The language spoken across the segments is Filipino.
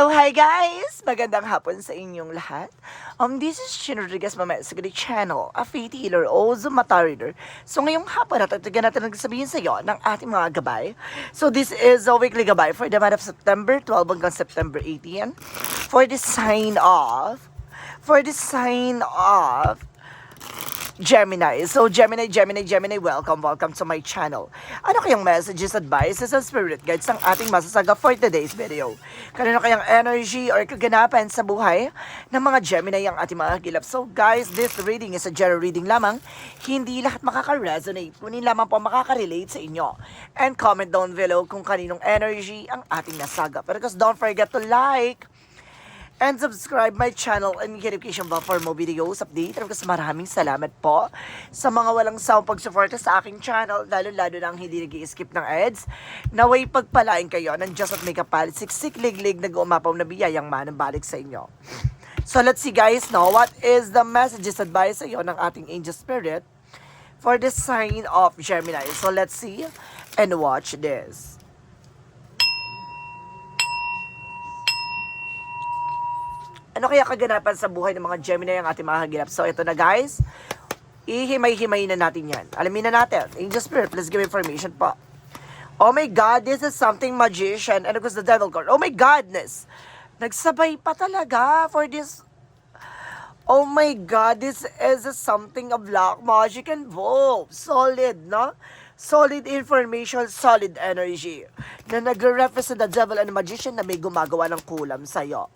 Hello, hi guys! Magandang hapon sa inyong lahat. Um, this is Shin Rodriguez Mamaya sa Grid Channel, a faith healer o Zumata reader. So ngayong hapon natin, tignan natin nagsabihin sa iyo ng ating mga gabay. So this is a weekly gabay for the month of September 12 hanggang September 18 for the sign of for the sign of Gemini. So, Gemini, Gemini, Gemini, welcome, welcome to my channel. Ano kayang messages, advices, and spirit guides ng ating masasaga for today's video? Kanino kayang energy or kaganapan sa buhay ng mga Gemini ang ating mga kilap? So, guys, this reading is a general reading lamang. Hindi lahat makaka-resonate, kunin lamang po makaka-relate sa inyo. And comment down below kung kaninong energy ang ating nasaga. Pero guys, don't forget to like, and subscribe my channel and notification bell for more videos update. Kasi maraming salamat po sa mga walang sawang pagsuporta sa aking channel, lalo-lalo na ang hindi nag skip ng ads. Naway pagpalain kayo ng Just at Makeup Palette, siksik liglig nag-umapaw na biyayang manang balik sa inyo. So let's see guys, no, what is the messages advice sa iyo ng ating angel spirit for the sign of Gemini. So let's see and watch this. Ano kaya kaganapan sa buhay ng mga Gemini ang ating mga kagilap? So, ito na guys. Ihimay-himay na natin yan. Alamin na natin. Angel Spirit, please give information po. Oh my God, this is something magician. And of course, the devil card. Oh my godness. Nagsabay pa talaga for this. Oh my God, this is something of black magic involved. Solid, no? Solid information, solid energy. Na nagre-reference sa the devil and magician na may gumagawa ng kulam sa'yo.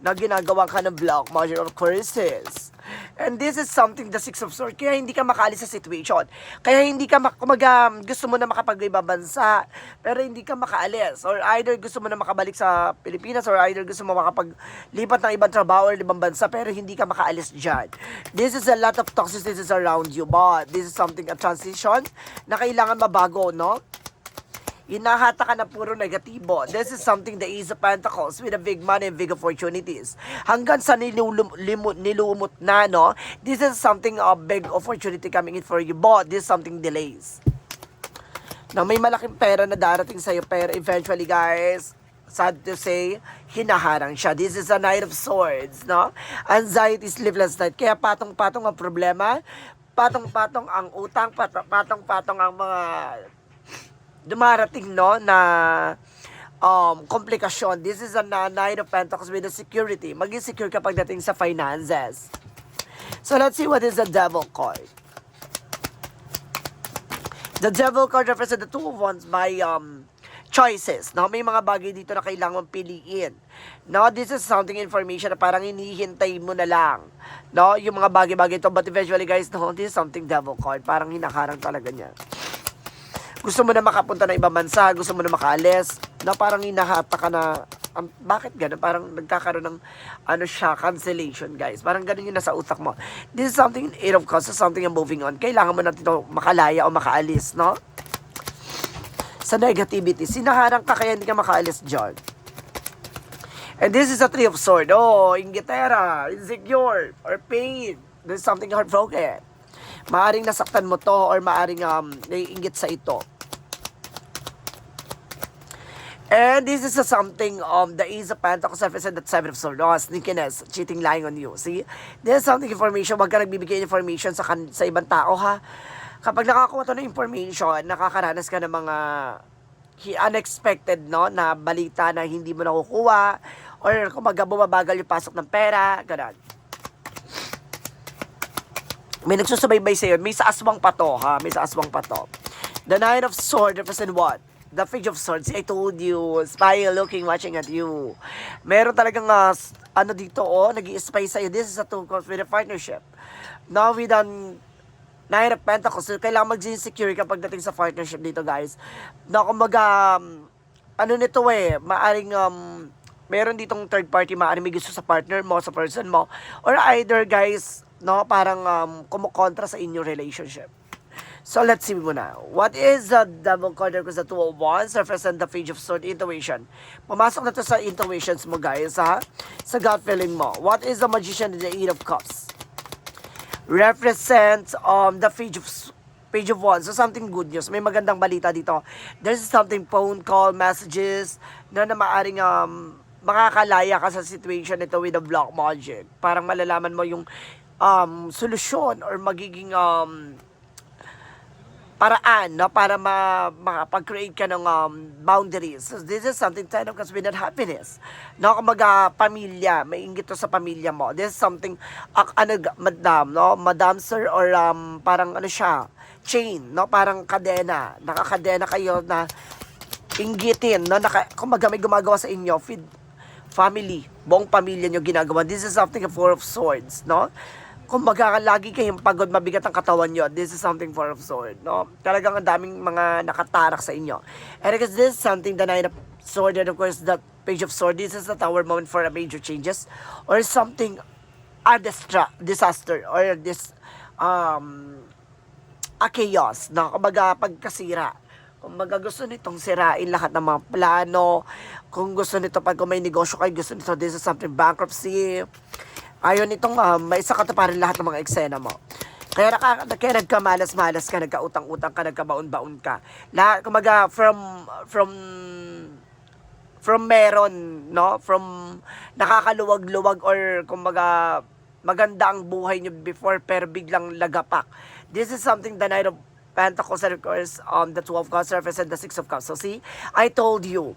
Na ginagawa ka ng black magic or curses. And this is something, the Six of Swords, kaya hindi ka makaalis sa situation. Kaya hindi ka, kumaga, gusto mo na makapag-ibang bansa, pero hindi ka makaalis. Or either gusto mo na makabalik sa Pilipinas, or either gusto mo makapaglipat ng ibang trabaho or ibang bansa, pero hindi ka makaalis dyan. This is a lot of toxicity around you, but this is something, a transition, na kailangan mabago, no? Hinahata ka na puro negatibo. This is something the Ace of Pentacles with a big money and big opportunities. Hanggang sa nilulum, limut, nilumot na, no? This is something of big opportunity coming in for you. But this is something delays. Na may malaking pera na darating sa'yo, pero eventually, guys, sad to say, hinaharang siya. This is a Knight of Swords, no? Anxiety, sleepless night. Kaya patong-patong ang problema, patong-patong ang utang, patong- patong-patong ang mga dumarating no na um, komplikasyon. This is a Nine of Pentacles with the security. Maging secure ka pagdating sa finances. So let's see what is the Devil card. The Devil card represents the two of wands by um, choices. No? May mga bagay dito na kailangan piliin. No? This is something information na parang hinihintay mo na lang. No? Yung mga bagay-bagay to. But eventually guys, no, this is something Devil card. Parang hinakarang talaga niya gusto mo na makapunta ng ibang bansa, gusto mo na makaalis, na parang hinahata ka na, um, bakit gano'n? Parang nagkakaroon ng, ano siya, cancellation, guys. Parang gano'n yung nasa utak mo. This is something, eight of cups, something you're moving on. Kailangan mo na dito makalaya o makaalis, no? Sa negativity. Sinaharang ka kaya hindi ka makaalis dyan. And this is a three of sword. Oh, ingitera, insecure, or pain. There's something heartbroken. Maaring nasaktan mo to or maaring um, naiingit sa ito. And this is something um the Ace of Pentacles represent that Seven of Swords. Oh, sneakiness, cheating, lying on you. See? This is something information. Huwag ka nagbibigay information sa, kan- sa ibang tao, ha? Kapag nakakuha to ng information, nakakaranas ka ng mga unexpected, no? Na balita na hindi mo nakukuha or kumaga bumabagal yung pasok ng pera, ganun. May nagsusubaybay sa'yo. May sa aswang pa to, ha? May sa aswang pa to. The Nine of Swords represent what? The Page of Swords. I told you. Spy looking, watching at you. Meron talagang, uh, ano dito, oh, nag spy sa'yo. This is a two comes with a partnership. Now, with an Nine of Pentacles, so kailangan mag-insecure kapag dating sa partnership dito, guys. Na kumbaga, um, ano nito eh, maaring, um, meron ditong third party, maaring may gusto sa partner mo, sa person mo. Or either, guys, no, parang um, kumukontra sa inyong relationship. So let's see muna. What is the double because the two of wands represent the page of sword intuition. Pumasok na to sa intuitions mo guys ha. Sa gut feeling mo. What is the magician in the eight of cups? Represents um the page of page of wands. So something good news. May magandang balita dito. There's something phone call, messages na na maaring um makakalaya ka sa situation nito with the black magic. Parang malalaman mo yung um, solusyon or magiging um, paraan no para ma makapag-create ka ng um, boundaries. So this is something kind of that happiness. No, kumaga pamilya, mainggit to sa pamilya mo. This is something ak ano madam, no, madam sir or um, parang ano siya, chain, no, parang kadena. Nakakadena kayo na inggitin, no, naka, kumaga may gumagawa sa inyo, feed, family, buong pamilya nyo ginagawa. This is something a four of swords, no? Kumbaga, lagi kayong pagod, mabigat ang katawan nyo. This is something four of sword, no? Talagang ang daming mga nakatarak sa inyo. And because this is something nine of sword, and of course, the page of sword, this is the tower moment for a major changes or something, a distra- disaster or this, um, a chaos, no? Kumbaga, pagkasira. Kumbaga, gusto nitong sirain lahat ng mga plano. Kung gusto nito, pag kung may negosyo kayo, gusto nito, this is something bankruptcy. Ayaw nitong uh, may isa katuparin lahat ng mga eksena mo. Kaya, naka, kaya nagkamalas-malas ka, nagkautang-utang ka, nagkabaon-baon ka. Lahat, kumaga, from, from, from meron, no? From nakakaluwag-luwag or kumbaga maganda ang buhay niyo before pero biglang lagapak. This is something the Knight of Pentacles and of course um, the Two of Cups surface and the Six of Cups. So see, I told you,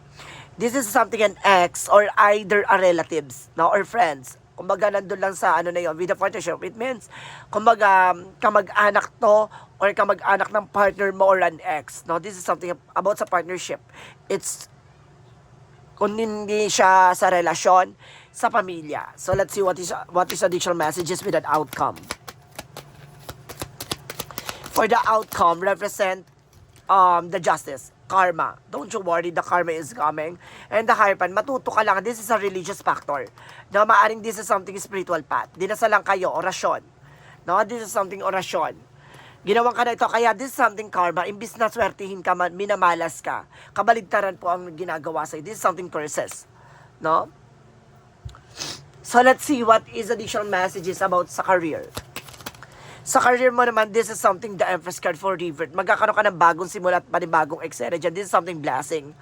this is something an ex or either a relatives, no? Or friends. Kumbaga, nandun lang sa ano na yun, with the partnership. It means, kumbaga, kamag-anak to or kamag-anak ng partner mo or an ex. No? This is something about sa partnership. It's kung hindi siya sa relasyon, sa pamilya. So let's see what is what is additional messages with that outcome. For the outcome, represent um, the justice, karma. Don't you worry, the karma is coming. And the hierophant, matuto ka lang. This is a religious factor. No, maaring this is something spiritual path. Dinasal lang kayo, orasyon. No, this is something orasyon. Ginawan ka na ito, kaya this is something karma. Imbis na swertihin ka, man, minamalas ka. Kabaligtaran po ang ginagawa sa'yo. This is something curses. No? So let's see what is additional messages about sa career. Sa career mo naman, this is something the Empress card for revert. Magkakaroon ka ng bagong simula at panibagong etc. dyan. This is something blessing.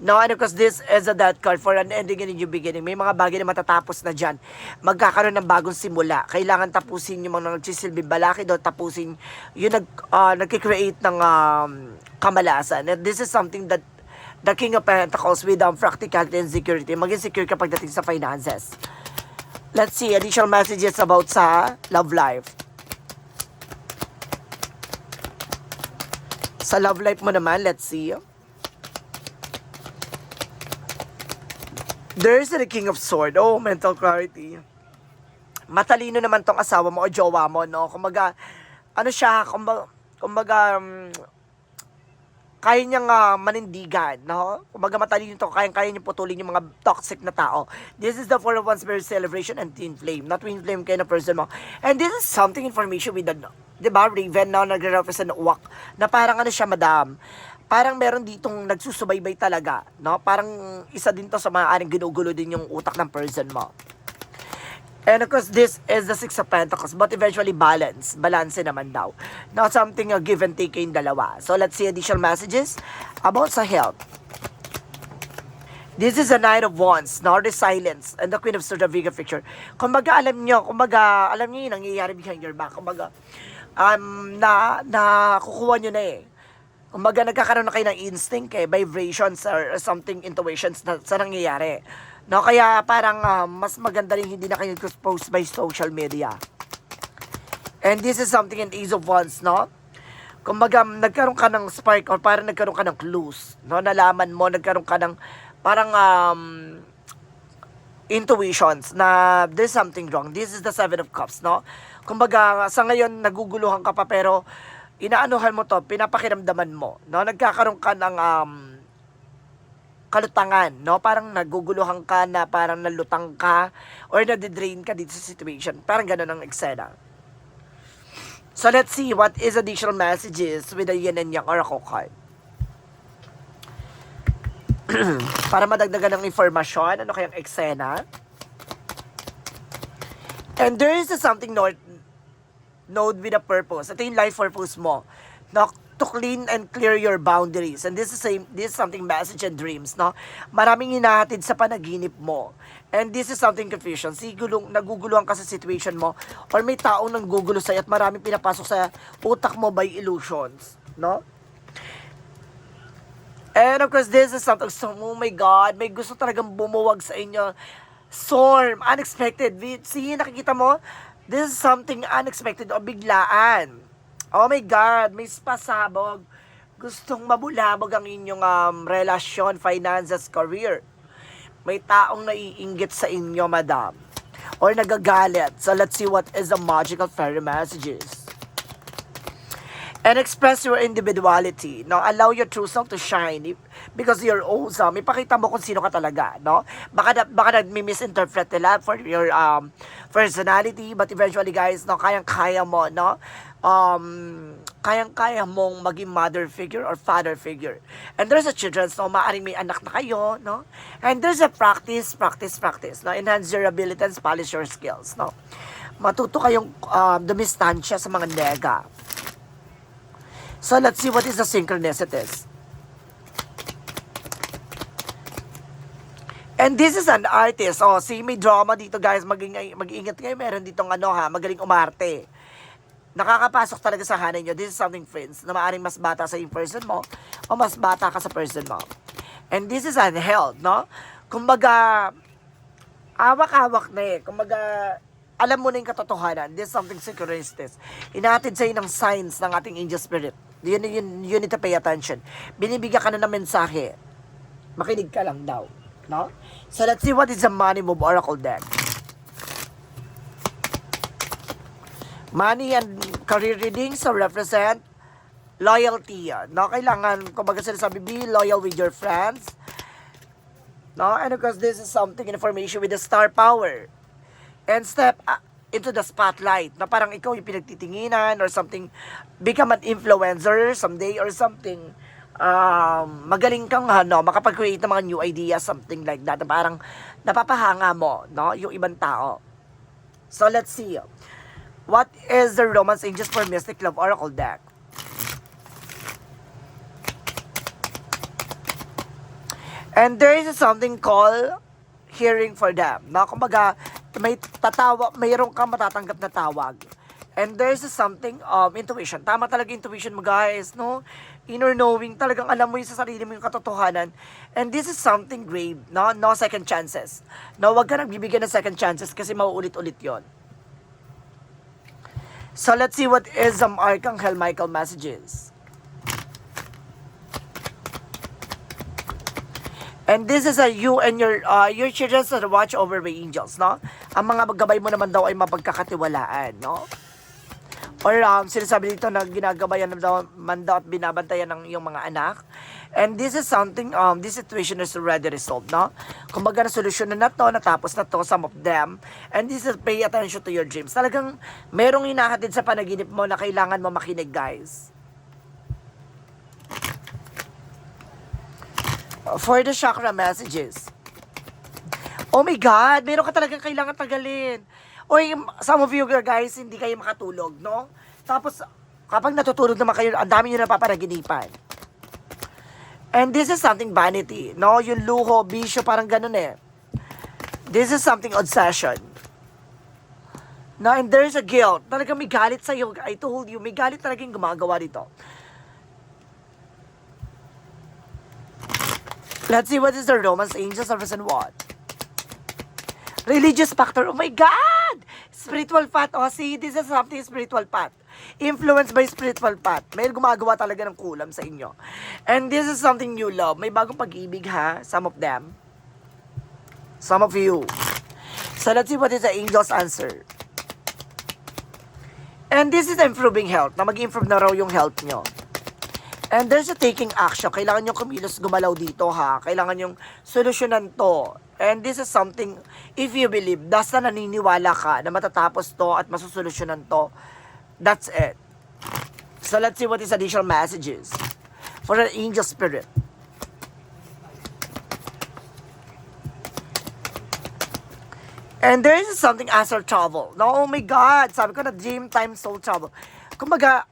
No, and because this is a death card for an ending and a new beginning. May mga bagay na matatapos na dyan. Magkakaroon ng bagong simula. Kailangan tapusin yung mga nagsisilbi balaki doon. Tapusin yung nag, uh, nagkikreate ng um, kamalasan. And this is something that the King of Pentacles with um, practicality and security. Maging secure ka pagdating sa finances. Let's see additional messages about sa love life. Sa love life mo naman, let's see. There's the King of Sword. Oh, mental clarity. Matalino naman tong asawa mo o jowa mo, no? Kumbaga, ano siya, kumbaga, kumbaga um, kaya niyang ah, manindigan, no? Kumbaga matalino to, kaya kaya niya putulin yung mga toxic na tao. This is the four of one spirit celebration and twin flame. Not twin flame kind of person mo. And this is something information with the, di ba, Raven na nagre-represent ng uwak, na parang ano siya, madam, parang meron ditong nagsusubaybay talaga, no? Parang isa din to sa maaaring ginugulo din yung utak ng person mo. And of course, this is the Six of Pentacles, but eventually balance. Balance naman daw. Not something a give and take yung dalawa. So let's see additional messages about sa health. This is a Knight of Wands, the silence, and the Queen of Swords, the bigger picture. Kumbaga, alam nyo, kumbaga, alam nyo yung nangyayari behind your back. Kumbaga, um, na, na kukuha nyo na eh. Kumbaga, nagkakaroon na kayo ng instinct eh, vibrations or something, intuitions na, sa nangyayari. No, kaya parang ah, mas maganda rin hindi na kayo exposed by social media. And this is something in Ace of Wands, no? Kumbaga, nagkaroon ka ng spark or parang nagkaroon ka ng clues, no? Nalaman mo, nagkaroon ka ng parang um, intuitions na there's something wrong. This is the Seven of Cups, no? Kumbaga, sa ngayon, naguguluhan ka pa pero inaanuhan mo to, pinapakiramdaman mo, no? Nagkakaroon ka ng um, kalutangan, no? Parang naguguluhan ka na parang nalutang ka or nadidrain ka dito sa situation. Parang ganun ang eksena. So let's see what is additional messages with the yin and yang oracle card. Para madagdagan ng informasyon, ano kayang eksena? And there is something node, node with a purpose. Ito yung life purpose mo. No, to clean and clear your boundaries. And this is same this is something message and dreams, no? Maraming hinahatid sa panaginip mo. And this is something confusion. Sigulong naguguluhan ka sa situation mo or may taong nanggugulo sa'yo at maraming pinapasok sa utak mo by illusions, no? And of course, this is something, so, oh my God, may gusto talagang bumuwag sa inyo. Storm, unexpected. See, nakikita mo? This is something unexpected o biglaan. Oh my God, may pasabog. Gustong mabulabog ang inyong um, relasyon, finances, career. May taong naiinggit sa inyo, madam. Or nagagalit. So let's see what is the magical fairy messages and express your individuality. No, allow your true self to shine because you're awesome. Ipakita mo kung sino ka talaga, no? Baka na, baka nagmi-misinterpret nila for your um personality, but eventually guys, no, kayang-kaya mo, no? Um, kayang-kaya mong maging mother figure or father figure. And there's a children, so maaring may anak na kayo, no? And there's a practice, practice, practice, no? Enhance your ability and polish your skills, no? Matuto kayong um, dumistansya sa mga nega. So let's see what is the synchronicities. And this is an artist. Oh, see, may drama dito, guys. Maging, mag-ingat kayo. Meron ditong ano, ha, magaling umarte. Nakakapasok talaga sa hanay nyo. This is something, friends, na maaaring mas bata sa yung person mo o mas bata ka sa person mo. And this is unheld, no? Kumbaga, awak-awak na eh. Kumbaga, alam mo na yung katotohanan. This is something synchronicities. Inahatid sa'yo ng signs ng ating angel spirit. You, you, you need to pay attention. Binibigyan ka na ng mensahe. Makinig ka lang daw. No? So let's see what is the money move oracle deck. Money and career readings so represent loyalty. ah. No? Kailangan, kumbaga sinasabi, be loyal with your friends. No? And of course, this is something information with the star power. And step uh, into the spotlight na parang ikaw yung pinagtitinginan or something, become an influencer someday or something. Um, magaling kang ano, makapag-create ng mga new ideas, something like that. Na parang napapahanga mo, no? Yung ibang tao. So let's see. What is the Romance Angels for Mystic Love Oracle deck? And there is something called hearing for them. No? Kumbaga, may tatawa, mayroon kang matatanggap na tawag. And there's something um, intuition. Tama talaga intuition mo guys, no? Inner knowing, talagang alam mo yung sa sarili mo yung katotohanan. And this is something grave, no? No second chances. No, wag ka nagbibigyan ng second chances kasi mauulit-ulit yon. So let's see what is um, Archangel Michael messages. And this is a you and your uh, your children are watch over by angels, no? Ang mga gabay mo naman daw ay mapagkakatiwalaan, no? Or um, sinasabi dito na ginagabayan naman daw, at binabantayan ng iyong mga anak. And this is something, um, this situation is already resolved, no? Kumbaga na solusyon na na to, natapos na to, some of them. And this is pay attention to your dreams. Talagang merong hinahatid sa panaginip mo na kailangan mo makinig, guys. for the chakra messages. Oh my God, meron ka talagang kailangan tagalin. O yung- some of you guys, hindi kayo makatulog, no? Tapos, kapag natutulog naman kayo, ang dami nyo napaparaginipan. And this is something vanity, no? Yung luho, bisyo, parang ganun eh. This is something obsession. No, and there's a guilt. Talagang may galit sa'yo. I told you, may galit talagang gumagawa dito. Let's see what is the Romance Angels of and what? Religious factor. Oh my God! Spiritual path. Oh, see, this is something spiritual path. Influenced by spiritual path. May gumagawa talaga ng kulam sa inyo. And this is something new love. May bagong pag-ibig ha. Some of them. Some of you. So let's see what is the angel's answer. And this is improving health. Na mag-improve na raw yung health nyo. And there's a taking action. Kailangan yung kumilos gumalaw dito ha. Kailangan yung solusyonan to. And this is something, if you believe, basta naniniwala ka na matatapos to at masusolusyonan to, that's it. So let's see what is additional messages for an angel spirit. And there is something astral travel. No, oh my God, sabi ko na dream time soul travel. Kumbaga,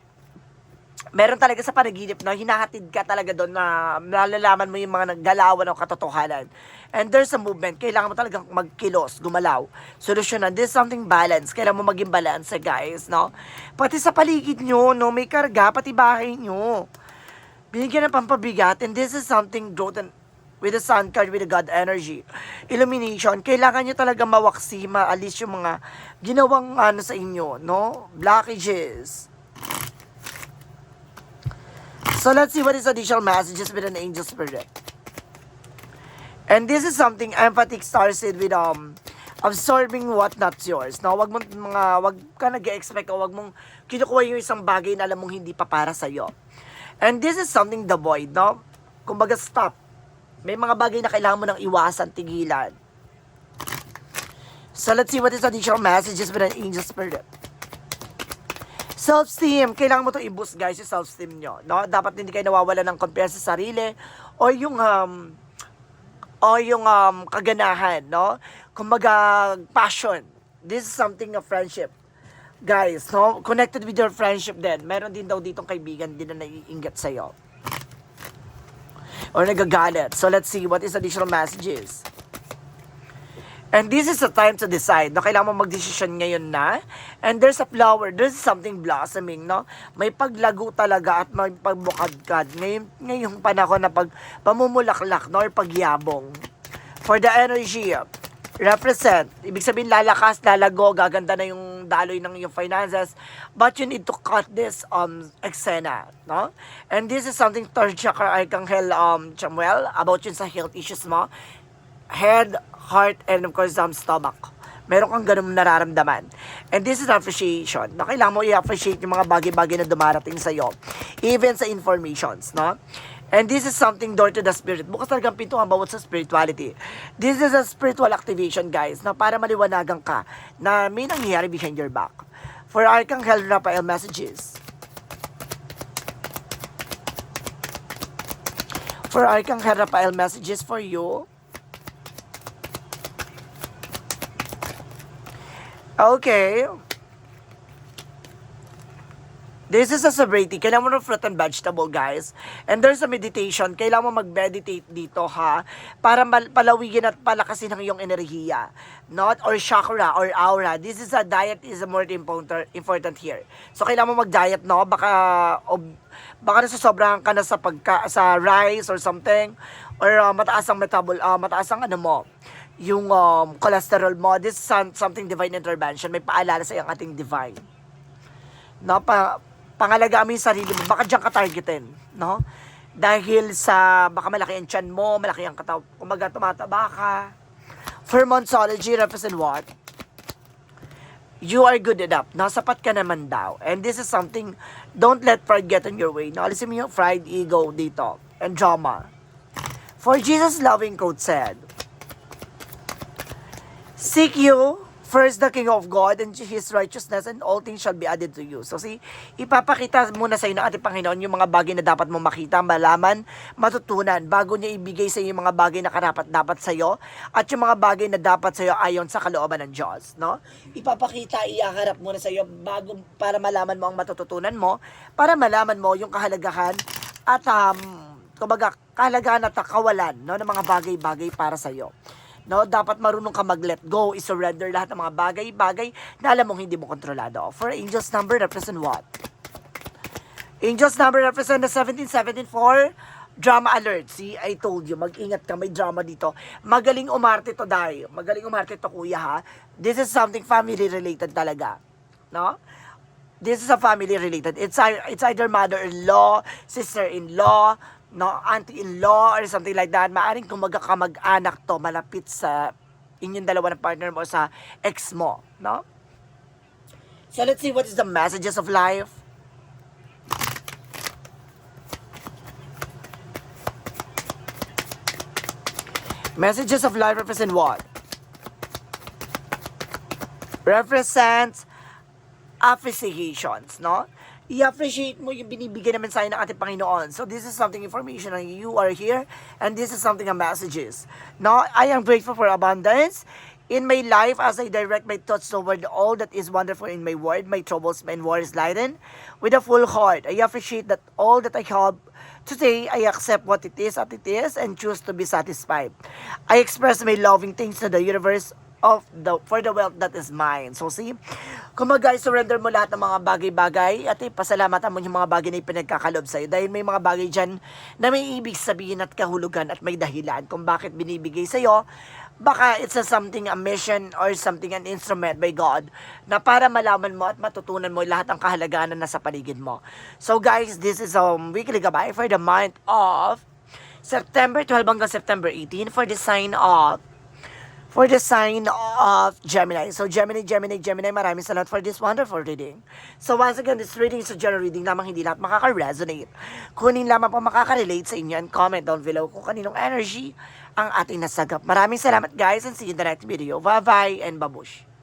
meron talaga sa panaginip na hinahatid ka talaga doon na nalalaman mo yung mga naggalawan o katotohanan. And there's a movement. Kailangan mo talagang magkilos, gumalaw, solusyonan. There's something balance. Kailangan mo maging balance, guys, no? Pati sa paligid nyo, no? May karga, pati bahay nyo. Binigyan ng pampabigat. And this is something growth and with the sun card, with the God energy. Illumination. Kailangan nyo talaga mawaksi, maalis yung mga ginawang ano sa inyo, no? Blockages. So let's see what is additional messages with an angel spirit. And this is something empathic starts it with um absorbing what not yours. No, wag mo mga wag ka nag-expect o wag mong kinukuha yung isang bagay na alam mong hindi pa para sa iyo. And this is something the void, no? Kumbaga stop. May mga bagay na kailangan mo nang iwasan, tigilan. So let's see what is additional messages with an angel spirit. Self-esteem, kailangan mo to i-boost guys yung self-esteem nyo. No? Dapat hindi kayo nawawala ng confidence sa sarili o yung um, o yung um, kaganahan, no? Kumbaga, passion. This is something of friendship. Guys, no? Connected with your friendship din. Meron din daw ditong kaibigan din na naiingat sa'yo. Or nagagalit. So, let's see what is additional messages. And this is the time to decide. No, kailangan mo mag-decision ngayon na. And there's a flower. There's something blossoming, no? May paglago talaga at may pagbukadkad. Ngayon, ngayong panahon na pag pamumulaklak, no? Or pagyabong. For the energy, represent. Ibig sabihin, lalakas, lalago, gaganda na yung daloy ng yung finances. But you need to cut this um eksena, no? And this is something third chakra Archangel um Samuel about yun sa health issues mo head, heart, and of course, um, stomach. Meron kang ganun nararamdaman. And this is appreciation. Na kailangan mo i-appreciate yung mga bagay-bagay na dumarating sa'yo. Even sa informations, no? And this is something door to the spirit. Bukas talagang pinto ang bawat sa spirituality. This is a spiritual activation, guys, na para maliwanagan ka na may nangyayari behind your back. For Archangel Raphael messages. For Archangel Raphael messages for you. Okay. This is a sobriety. Kailangan mo ng fruit and vegetable, guys. And there's a meditation. Kailangan mo mag-meditate dito, ha? Para palawigin at palakasin ang iyong enerhiya. Not or chakra or aura. This is a diet is a more important, here. So, kailangan mo mag-diet, no? Baka, o, baka nasasobrahan ka na sa, pagka, sa rice or something. Or uh, mataas ang metabol, uh, mataas ang ano mo yung um, cholesterol mo. This is some- something divine intervention. May paalala sa iyong ating divine no, pa, pangalagaan mo yung sarili mo, baka diyan ka targetin, no? Dahil sa, baka malaki ang tiyan mo, malaki ang kataw, kumaga tumataba ka. For Monsology, represent what? You are good enough. Nasapat ka naman daw. And this is something, don't let pride get in your way. No, alisin mo yung pride, ego dito, and drama. For Jesus' loving quote said, Seek you first the King of God and His righteousness and all things shall be added to you. So see, ipapakita muna sa iyo ng ating Panginoon yung mga bagay na dapat mo makita, malaman, matutunan bago niya ibigay sa iyo yung mga bagay na karapat dapat sa iyo at yung mga bagay na dapat sa iyo ayon sa kalooban ng Diyos, no? Ipapakita, iyaharap muna sa iyo bago para malaman mo ang matututunan mo, para malaman mo yung kahalagahan at um, kumbaga, kahalagahan at kawalan no, ng mga bagay-bagay para sa iyo. No, dapat marunong ka mag-let go, i-surrender lahat ng mga bagay-bagay na alam mong hindi mo kontrolado. For angels number represent what? Angels number represent the 1774 drama alert. See, I told you, mag-ingat ka, may drama dito. Magaling umarte to, Day. Magaling umarte to, kuya, ha? This is something family-related talaga. No? This is a family related. It's it's either mother-in-law, sister-in-law, no, auntie-in-law or something like that. Maaring kumaga ka mag-anak to malapit sa inyong dalawa ng partner mo sa ex mo, no? So let's see what is the messages of life. Messages of life represent what? Represents appreciations, no? I-appreciate mo yung binibigay naman sa ng ating Panginoon. So this is something information na you are here and this is something a messages. No, I am grateful for abundance. In my life, as I direct my thoughts toward all that is wonderful in my world, my troubles and worries lighten with a full heart. I appreciate that all that I have today, I accept what it is at it is and choose to be satisfied. I express my loving things to the universe of the for the wealth that is mine. So see, kumaga surrender mo lahat ng mga bagay-bagay at ipasalamatan mo yung mga bagay na ipinagkakalob sa'yo dahil may mga bagay dyan na may ibig sabihin at kahulugan at may dahilan kung bakit binibigay sa'yo. Baka it's a something, a mission or something, an instrument by God na para malaman mo at matutunan mo lahat ng kahalagaan na nasa paligid mo. So guys, this is um, weekly gabay for the month of September 12 hanggang September 18 for the sign of for the sign of Gemini. So Gemini, Gemini, Gemini, maraming salamat for this wonderful reading. So once again, this reading is a general reading lamang hindi lahat makaka-resonate. Kunin lamang po makaka-relate sa inyo and comment down below kung kaninong energy ang ating nasagap. Maraming salamat guys and see you in the next video. Bye-bye and babush.